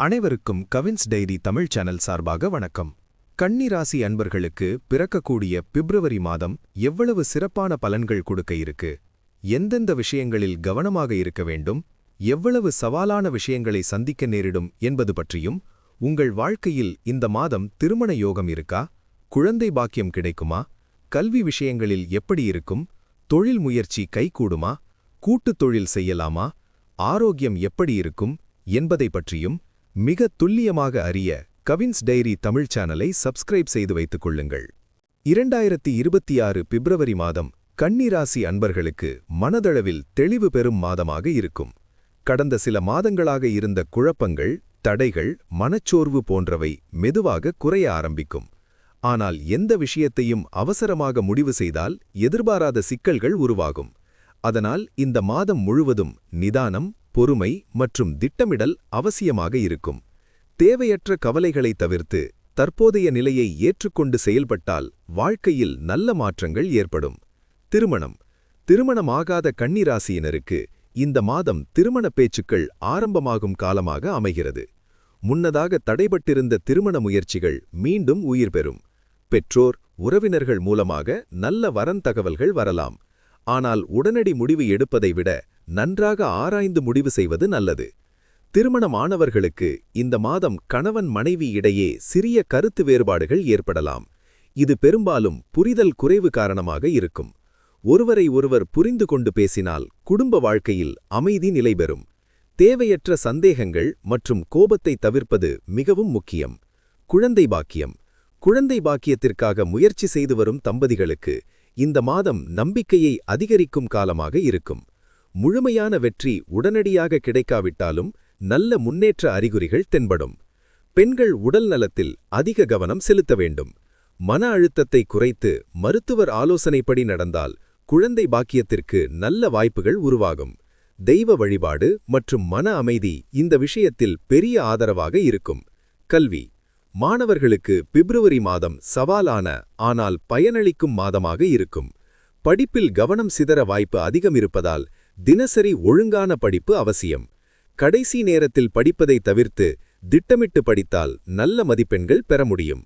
அனைவருக்கும் Cavin's diary Tamil channel சார்பாக வணக்கம். கன்னிராசி அன்பர்களுக்கு பிறக்கக்கூடிய பிப்ரவரி மாதம் எவ்வளவு சிறப்பான பலன்கள் கொடுக்க இருக்கு? எந்தெந்த விஷயங்களில் கவனமாக இருக்க வேண்டும்? எவ்வளவு சவாலான விஷயங்களை சந்திக்க நேரிடும் என்பது பற்றியும் உங்கள் வாழ்க்கையில் இந்த மாதம் திருமண யோகம் இருக்கா? குழந்தை பாக்கியம் கிடைக்குமா? கல்வி விஷயங்களில் எப்படி இருக்கும்? தொழில் முயற்சி கைகூடுமா கூட்டுத் தொழில் செய்யலாமா? ஆரோக்கியம் எப்படி இருக்கும்? என்பதை பற்றியும் மிக துல்லியமாக அறிய கவின்ஸ் டைரி தமிழ் சேனலை சப்ஸ்கிரைப் செய்து வைத்துக் கொள்ளுங்கள். இரண்டாயிரத்தி இருபத்தி ஆறு பிப்ரவரி மாதம் கன்னிராசி அன்பர்களுக்கு மனதளவில் தெளிவு பெறும் மாதமாக இருக்கும். கடந்த சில மாதங்களாக இருந்த குழப்பங்கள் தடைகள் மனச்சோர்வு போன்றவை மெதுவாக குறைய ஆரம்பிக்கும். ஆனால் எந்த விஷயத்தையும் அவசரமாக முடிவு செய்தால் எதிர்பாராத சிக்கல்கள் உருவாகும். அதனால் இந்த மாதம் முழுவதும் நிதானம் பொறுமை மற்றும் திட்டமிடல் அவசியமாக இருக்கும். தேவையற்ற கவலைகளை தவிர்த்து தற்போதைய நிலையை ஏற்றுக்கொண்டு செயல்பட்டால் வாழ்க்கையில் நல்ல மாற்றங்கள் ஏற்படும். திருமணம். திருமணமாகாத கன்னிராசியினருக்கு இந்த மாதம் திருமண பேச்சுக்கள் ஆரம்பமாகும் காலமாக அமைகிறது. முன்னதாக தடைபட்டிருந்த திருமண முயற்சிகள் மீண்டும் உயிர் பெறும். பெற்றோர் உறவினர்கள் மூலமாக நல்ல வரன் தகவல்கள் வரலாம். ஆனால் உடனடி முடிவு எடுப்பதை விட நன்றாக ஆராய்ந்து முடிவு செய்வது நல்லது. திருமணமானவர்களுக்கு இந்த மாதம் கணவன் மனைவி இடையே சிறிய கருத்து வேறுபாடுகள் ஏற்படலாம். இது பெரும்பாலும் புரிதல் குறைவு காரணமாக இருக்கும். ஒருவரை ஒருவர் புரிந்து கொண்டு பேசினால் குடும்ப வாழ்க்கையில் அமைதி நிலைபெறும். தேவையற்ற சந்தேகங்கள் மற்றும் கோபத்தை தவிர்ப்பது மிகவும் முக்கியம். குழந்தை பாக்கியம். குழந்தை பாக்கியத்திற்காக முயற்சி செய்து வரும் தம்பதிகளுக்கு இந்த மாதம் நம்பிக்கையை அதிகரிக்கும் காலமாக இருக்கும். முழுமையான வெற்றி உடனடியாக கிடைக்காவிட்டாலும் நல்ல முன்னேற்ற அறிகுறிகள் தென்படும். பெண்கள் உடல் நலத்தில் அதிக கவனம் செலுத்த வேண்டும். மன அழுத்தத்தை குறைத்து மருத்துவர் ஆலோசனைப்படி நடந்தால் குழந்தை பாக்கியத்திற்கு நல்ல வாய்ப்புகள் உருவாகும். தெய்வ வழிபாடு மற்றும் மன அமைதி இந்த விஷயத்தில் பெரிய ஆதரவாக இருக்கும். கல்வி. மாணவர்களுக்கு பிப்ரவரி மாதம் சவாலான ஆனால் பயனளிக்கும் மாதமாக இருக்கும். படிப்பில் கவனம் சிதற வாய்ப்பு அதிகம் இருப்பதால் தினசரி ஒழுங்கான படிப்பு அவசியம். கடைசி நேரத்தில் படிப்பதை தவிர்த்து திட்டமிட்டு படித்தால் நல்ல மதிப்பெண்கள் பெற முடியும்.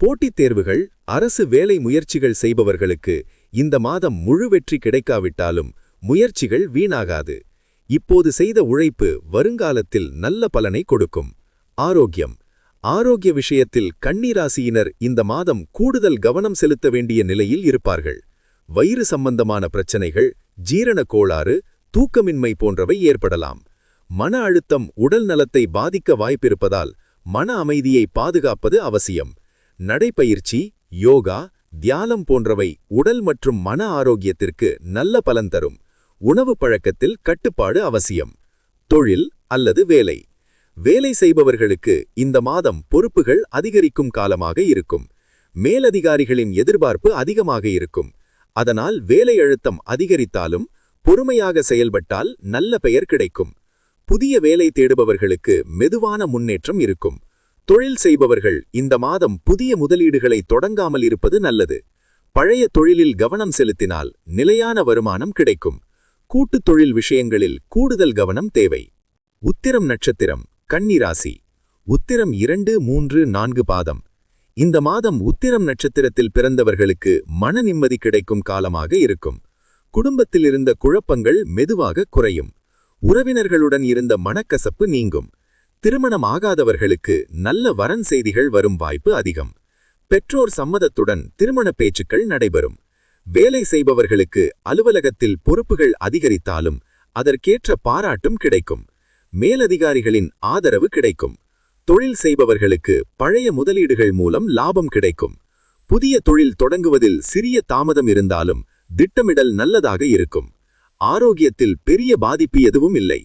போட்டித் தேர்வுகள் அரசு வேலை முயற்சிகள் செய்பவர்களுக்கு இந்த மாதம் முழு வெற்றி கிடைக்காவிட்டாலும் முயற்சிகள் வீணாகாது. இப்போது செய்த உழைப்பு வருங்காலத்தில் நல்ல பலனை கொடுக்கும். ஆரோக்கியம். ஆரோக்கிய விஷயத்தில் கண்ணீராசியினர் இந்த மாதம் கூடுதல் கவனம் செலுத்த வேண்டிய நிலையில் இருப்பார்கள். வயிறு சம்பந்தமான பிரச்சனைகள் ஜீரண கோளாறு தூக்கமின்மை போன்றவை ஏற்படலாம். மன அழுத்தம் உடல் நலத்தை பாதிக்க வாய்ப்பிருப்பதால் மன அமைதியை பாதுகாப்பது அவசியம். நடைப்பயிற்சி யோகா தியானம் போன்றவை உடல் மற்றும் மன ஆரோக்கியத்திற்கு நல்ல பலன் தரும். உணவு பழக்கத்தில் கட்டுப்பாடு அவசியம். தொழில் அல்லது வேலை. வேலை செய்பவர்களுக்கு இந்த மாதம் பொறுப்புகள் அதிகரிக்கும் காலமாக இருக்கும். மேலதிகாரிகளின் எதிர்பார்ப்பு அதிகமாக இருக்கும். அதனால் வேலை அழுத்தம் அதிகரித்தாலும் பொறுமையாக செயல்பட்டால் நல்ல பெயர் கிடைக்கும். புதிய வேலை தேடுபவர்களுக்கு மெதுவான முன்னேற்றம் இருக்கும். தொழில் செய்பவர்கள் இந்த மாதம் புதிய முதலீடுகளை தொடங்காமல் இருப்பது நல்லது. பழைய தொழிலில் கவனம் செலுத்தினால் நிலையான வருமானம் கிடைக்கும். கூட்டுத் தொழில் விஷயங்களில் கூடுதல் கவனம் தேவை. உத்திரம் நட்சத்திரம். கன்னிராசி உத்திரம் இரண்டு மூன்று நான்கு பாதம். இந்த மாதம் உத்திரம் நட்சத்திரத்தில் பிறந்தவர்களுக்கு மன நிம்மதி கிடைக்கும் காலமாக இருக்கும். குடும்பத்தில் இருந்த குழப்பங்கள் மெதுவாக குறையும். உறவினர்களுடன் இருந்த மனக்கசப்பு நீங்கும். திருமணம் ஆகாதவர்களுக்கு நல்ல வரன் செய்திகள் வரும் வாய்ப்பு அதிகம். பெற்றோர் சம்மதத்துடன் திருமண பேச்சுக்கள் நடைபெறும். வேலை செய்பவர்களுக்கு அலுவலகத்தில் பொறுப்புகள் அதிகரித்தாலும் அதற்கேற்ற பாராட்டும் கிடைக்கும். மேலதிகாரிகளின் ஆதரவு கிடைக்கும். தொழில் செய்பவர்களுக்கு பழைய முதலீடுகள் மூலம் லாபம் கிடைக்கும். புதிய தொழில் தொடங்குவதில் சிறிய தாமதம் இருந்தாலும் திட்டமிடல் நல்லதாக இருக்கும். ஆரோக்கியத்தில் பெரிய பாதிப்பு எதுவும் இல்லை.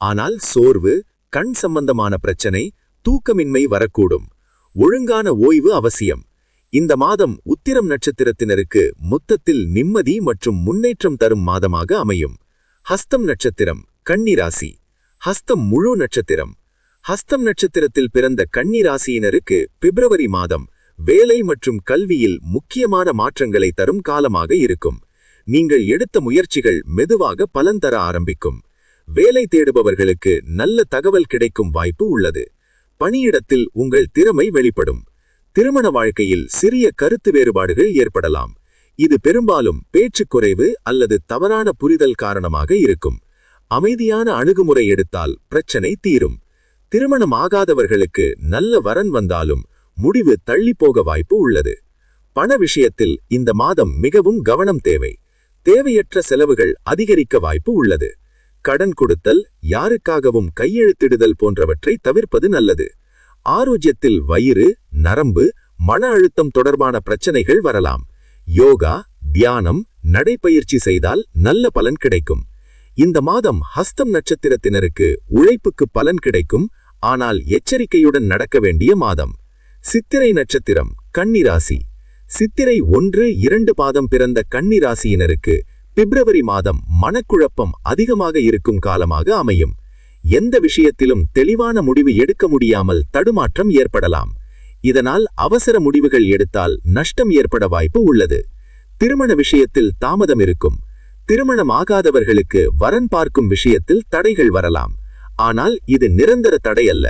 ஆனால் சோர்வு கண் சம்பந்தமான பிரச்சனை தூக்கமின்மை வரக்கூடும். ஒழுங்கான ஓய்வு அவசியம். இந்த மாதம் உத்திரம் நட்சத்திரத்தினருக்கு மொத்தத்தில் நிம்மதி மற்றும் முன்னேற்றம் தரும் மாதமாக அமையும். ஹஸ்தம் நட்சத்திரம் கன்னிராசி ஹஸ்தம் முழு நட்சத்திரம். ஹஸ்தம் நட்சத்திரத்தில் பிறந்த கன்னிராசியினருக்கு பிப்ரவரி மாதம் வேலை மற்றும் கல்வியில் முக்கியமான மாற்றங்களை தரும் காலமாக இருக்கும். நீங்கள் எடுத்த முயற்சிகள் மெதுவாக பலன் தர ஆரம்பிக்கும். வேலை தேடுபவர்களுக்கு நல்ல தகவல் கிடைக்கும் வாய்ப்பு உள்ளது. பணியிடத்தில் உங்கள் திறமை வெளிப்படும். திருமண வாழ்க்கையில் சிறிய கருத்து வேறுபாடுகள் ஏற்படலாம். இது பெரும்பாலும் பேச்சு குறைவு அல்லது தவறான புரிதல் காரணமாக இருக்கும். அமைதியான அணுகுமுறை எடுத்தால் பிரச்சனை தீரும். திருமணம் ஆகாதவர்களுக்கு நல்ல வரன் வந்தாலும் முடிவு தள்ளி போக வாய்ப்பு உள்ளது. பண விஷயத்தில் இந்த மாதம் மிகவும் கவனம் தேவை. தேவையற்ற செலவுகள் அதிகரிக்க வாய்ப்பு உள்ளது. கடன் கொடுத்தல் யாருக்காகவும் கையெழுத்திடுதல் போன்றவற்றை தவிர்ப்பது நல்லது. ஆரோக்கியத்தில் வயிறு நரம்பு மன அழுத்தம் தொடர்பான பிரச்சனைகள் வரலாம். யோகா தியானம் நடைப்பயிற்சி செய்தால் நல்ல பலன் கிடைக்கும். இந்த மாதம் ஹஸ்தம் நட்சத்திரத்தினருக்கு உழைப்புக்கு பலன் கிடைக்கும். ஆனால் எச்சரிக்கையுடன் நடக்க வேண்டிய மாதம். சித்திரை நட்சத்திரம் கன்னிராசி சித்திரை ஒன்று இரண்டு பாதம் பிறந்த கன்னிராசியினருக்கு பிப்ரவரி மாதம் மனக்குழப்பம் அதிகமாக இருக்கும் காலமாக அமையும். எந்த விஷயத்திலும் தெளிவான முடிவு எடுக்க முடியாமல் தடுமாற்றம் ஏற்படலாம். இதனால் அவசர முடிவுகள் எடுத்தால் நஷ்டம் ஏற்பட வாய்ப்பு உள்ளது. திருமண விஷயத்தில் தாமதம் இருக்கும். திருமணம் ஆகாதவர்களுக்கு வரன் பார்க்கும் விஷயத்தில் தடைகள் வரலாம். ஆனால் இது நிரந்தர தடை அல்ல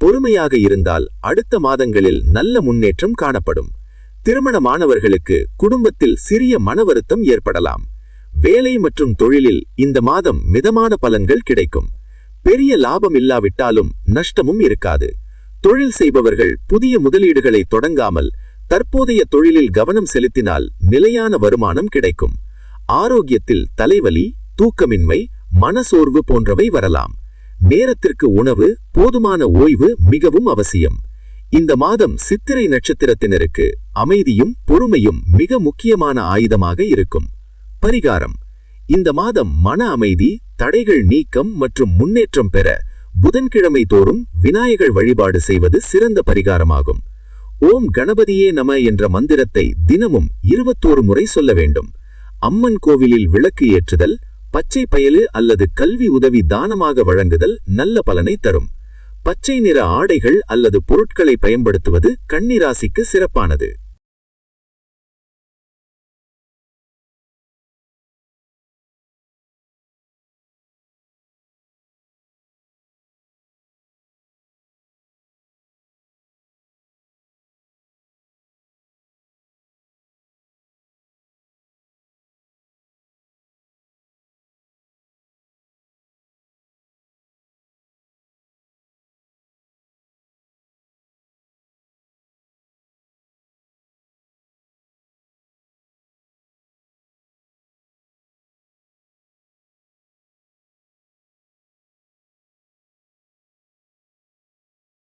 பொறுமையாக இருந்தால் அடுத்த மாதங்களில் நல்ல முன்னேற்றம் காணப்படும். திருமணமானவர்களுக்கு குடும்பத்தில் சிறிய மன வருத்தம் ஏற்படலாம். வேலை மற்றும் தொழிலில் இந்த மாதம் மிதமான பலன்கள் கிடைக்கும். பெரிய லாபம் இல்லாவிட்டாலும் நஷ்டமும் இருக்காது. தொழில் செய்பவர்கள் புதிய முதலீடுகளை தொடங்காமல் தற்போதைய தொழிலில் கவனம் செலுத்தினால் நிலையான வருமானம் கிடைக்கும். ஆரோக்கியத்தில் தலைவலி தூக்கமின்மை மனசோர்வு போன்றவை வரலாம். நேரத்திற்கு உணவு போதுமான ஓய்வு மிகவும் அவசியம். இந்த மாதம் சித்திரை நட்சத்திரத்தினருக்கு அமைதியும் பொறுமையும் மிக முக்கியமான ஆயுதமாக இருக்கும். பரிகாரம். இந்த மாதம் மன அமைதி தடைகள் நீக்கம் மற்றும் முன்னேற்றம் பெற புதன்கிழமை தோறும் விநாயகர் வழிபாடு செய்வது சிறந்த பரிகாரமாகும். ஓம் கணபதியே நம என்ற மந்திரத்தை தினமும் இருபத்தோரு முறை சொல்ல வேண்டும். அம்மன் கோவிலில் விளக்கு ஏற்றுதல் பச்சை பயலு அல்லது கல்வி உதவி தானமாக வழங்குதல் நல்ல பலனை தரும். பச்சை நிற ஆடைகள் அல்லது பொருட்களை பயன்படுத்துவது கன்னிராசிக்கு சிறப்பானது.